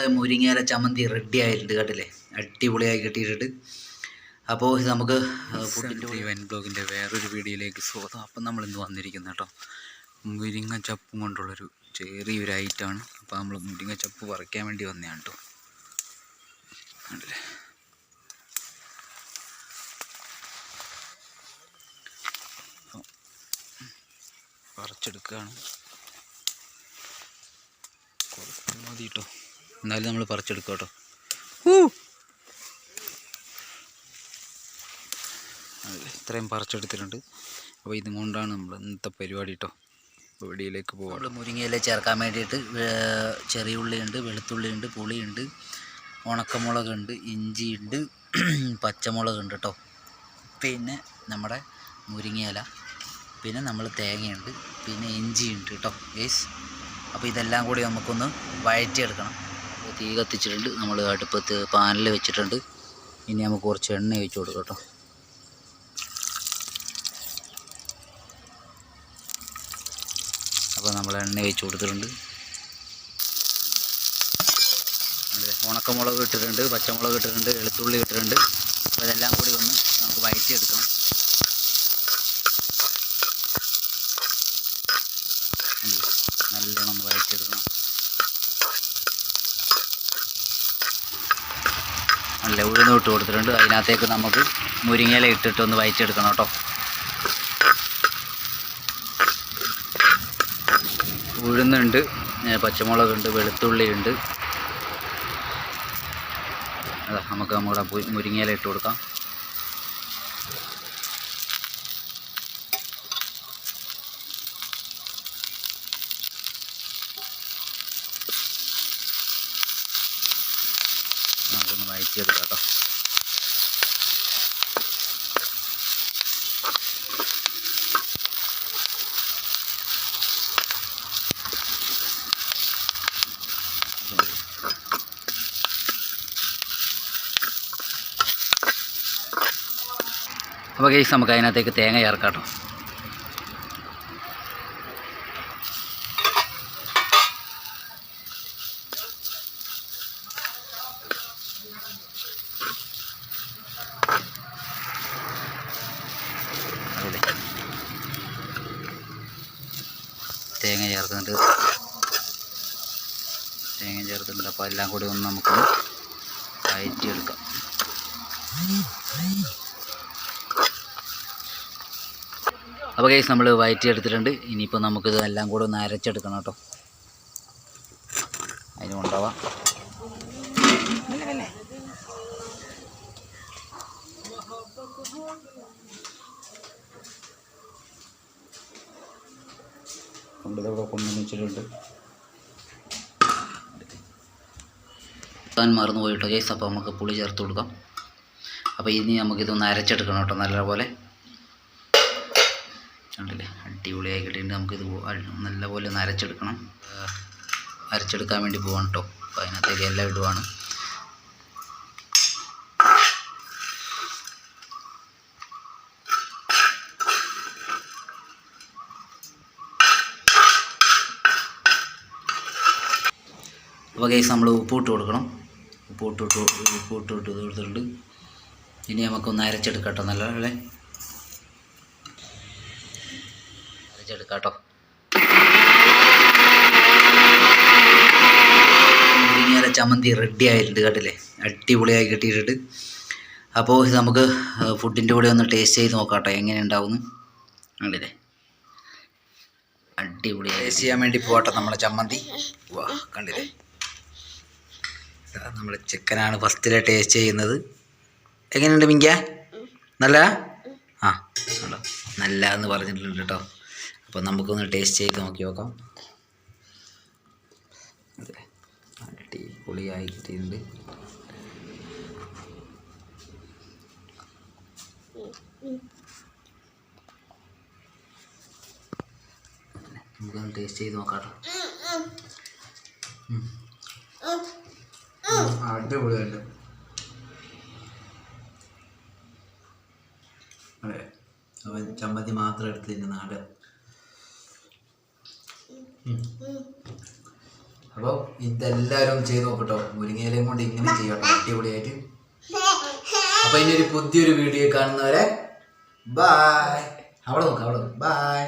നമ്മുടെ മുരിങ്ങയില ചമ്മന്തി റെഡി ആയിട്ടുണ്ട് കേട്ടില്ലേ അടിപൊളിയായി കിട്ടിയിട്ടുണ്ട്. അപ്പോൾ നമുക്ക് ബ്ലോഗിന്റെ വേറൊരു വീഡിയോയിലേക്ക് സ്വാഗതം. അപ്പം നമ്മൾ ഇന്ന് വന്നിരിക്കുന്നത് കേട്ടോ മുരിങ്ങ ചപ്പും കൊണ്ടുള്ളൊരു ചെറിയൊരു ഐറ്റമാണ് അപ്പോൾ നമ്മൾ മുരിങ്ങ ചപ്പ് പറിക്കാൻ വേണ്ടി വന്നതാണ് കേട്ടോ. കണ്ടില്ലേ? പറിച്ചെടുക്കുകയാണ്. കുറച്ച് മതി കേട്ടോ. എന്നാലും നമ്മൾ പറിച്ചെടുക്കാം കേട്ടോ. ഇത്രയും പറിച്ചെടുത്തിട്ടുണ്ട്. അപ്പോൾ ഇതും കൊണ്ടാണ് നമ്മൾ ഇന്നത്തെ പരിപാടി കേട്ടോ. വെടിയിലേക്ക് പോകാം നമ്മൾ മുരിങ്ങയില ചേർക്കാൻ വേണ്ടിയിട്ട് ചെറിയ ഉള്ളിയുണ്ട് വെളുത്തുള്ളിയുണ്ട് പുളിയുണ്ട് ഉണക്കമുളകുണ്ട് ഇഞ്ചിയുണ്ട് പച്ചമുളകുണ്ട് കേട്ടോ. പിന്നെ നമ്മുടെ മുരിങ്ങയില പിന്നെ നമ്മൾ തേങ്ങയുണ്ട് പിന്നെ ഇഞ്ചിയുണ്ട് കേട്ടോ ഗേസ് അപ്പോൾ ഇതെല്ലാം കൂടി നമുക്കൊന്ന് വഴറ്റിയെടുക്കണം. അപ്പോൾ തീ കത്തിച്ചിട്ടുണ്ട്. നമ്മൾ അടുപ്പത്ത് പാനിൽ വെച്ചിട്ടുണ്ട്. ഇനി നമുക്ക് കുറച്ച് എണ്ണ ഒഴിച്ചു കൊടുക്കാം കേട്ടോ. അപ്പോൾ നമ്മൾ എണ്ണ ഒഴിച്ചു കൊടുത്തിട്ടുണ്ട്. ഉണക്കമുളക് ഇട്ടിട്ടുണ്ട് പച്ചമുളക് ഇട്ടിട്ടുണ്ട് വെളുത്തുള്ളി ഇട്ടിട്ടുണ്ട്. അപ്പോൾ ഇതെല്ലാം കൂടി ഒന്ന് നമുക്ക് വയറ്റിയെടുക്കണം? നല്ലോണം ഒന്ന് നല്ല ഉഴുന്ന് ഇട്ട് കൊടുത്തിട്ടുണ്ട്. അതിനകത്തേക്ക് നമുക്ക് മുരിങ്ങയില ഇട്ടിട്ട് ഒന്ന് വയറ്റിയെടുക്കണം കേട്ടോ. ഉഴുന്നുണ്ട് പച്ചമുളകുണ്ട് വെളുത്തുള്ളിയുണ്ട്. അതാ നമുക്ക് നമ്മുടെ മുരിങ്ങയില ഇട്ട് കൊടുക്കാം. നമുക്കൊന്ന് കേട്ടോ. അപ്പോൾ കേസ് നമുക്ക് അതിനകത്തേക്ക് തേങ്ങ ചേർക്കാം തേങ്ങ ചേർക്കുന്നുണ്ട്. തേങ്ങ ചേർത്തിട്ടുണ്ട്. അപ്പോൾ എല്ലാം കൂടി ഒന്ന് നമുക്ക് വഴറ്റിയെടുക്കാം അപ്പോൾ കേസ് നമ്മൾ വയറ്റിയെടുത്തിട്ടുണ്ട്. ഇനിയിപ്പോൾ നമുക്കിത് എല്ലാം കൂടെ ഒന്ന് അരച്ചെടുക്കണം കേട്ടോ. അതിന് കൊണ്ടുപോവാം. കൊണ്ടിതവിടെ കൊണ്ടുവന്ന് വെച്ചിട്ടുണ്ട്. താൻ മറന്നു പോയിട്ടോ ഗൈസ് അപ്പോൾ നമുക്ക് പുളി ചേർത്ത് കൊടുക്കാം. അപ്പോൾ ഇനി നമുക്കിതൊന്ന് അരച്ചെടുക്കണം കേട്ടോ നല്ലപോലെ. കണ്ടില്ലേ? അടിപൊളിയായി കിട്ടിയിട്ട് നമുക്കിത് നല്ലപോലെ ഒന്ന് അരച്ചെടുക്കണം. അരച്ചെടുക്കാൻ വേണ്ടി പോവാണ് കേട്ടോ. അപ്പോൾ അതിനകത്തേക്ക് എല്ലാം ഇടുവാണ്. അപ്പോൾ കേസ് നമ്മൾ ഉപ്പിട്ട് കൊടുക്കണം. ഉപ്പിട്ട് ഉപ്പിട്ട് ഇട്ട് കൊടുത്തിട്ടുണ്ട്. ഇനി നമുക്കൊന്ന് അരച്ചെടുക്കാം നല്ല അല്ലേ അരച്ചെടുക്കാട്ടോ. മുരിങ്ങയില ചമ്മന്തി റെഡി ആയിട്ടുണ്ട് കേട്ടില്ലേ അടിപൊളിയായി കിട്ടിയിട്ടുണ്ട്. അപ്പോൾ ഇത് നമുക്ക് ഫുഡിന്റെ കൂടെ ഒന്ന് ടേസ്റ്റ് ചെയ്ത് നോക്കാം എങ്ങനെ ഉണ്ടാവുന്നു കണ്ടില്ലേ? അടിപൊളിയായി ടേസ്റ്റ് ചെയ്യാൻ വേണ്ടി പോകട്ടെ നമ്മളെ ചമ്മന്തി. വാ കണ്ടില്ലേ? നമ്മൾ ചിക്കനാണ് ഫസ്റ്റിലെ ടേസ്റ്റ് ചെയ്യുന്നത്. എങ്ങനെയുണ്ട് മിങ്ക നല്ല ആ നല്ല എന്ന് പറഞ്ഞിട്ടുണ്ട് കേട്ടോ അപ്പോൾ നമുക്കൊന്ന് ടേസ്റ്റ് ചെയ്ത് നോക്കി നോക്കാം. അടിപൊളിയായി കിട്ടിയിട്ടുണ്ട്. നമുക്കൊന്ന് ടേസ്റ്റ് ചെയ്ത് നോക്കാം കേട്ടോ അടിപൊളിയുണ്ട് അതെ. അവൻ ചമ്മന്തി മാത്രം എടുത്ത് നാട്. ആട് അപ്പോൾ ഇതെല്ലാവരും ചെയ്ത് നോക്കട്ടോ. മുരിങ്ങയിലയും കൊണ്ട് ഇങ്ങനെ ചെയ്യട്ടോ അടിപൊളിയായിട്ട്. അപ്പോൾ ഇനി ഒരു പുതിയൊരു വീഡിയോ കാണുന്നവരെ ബായ് അവിടെ നോക്കാം അവിടെ ബായ്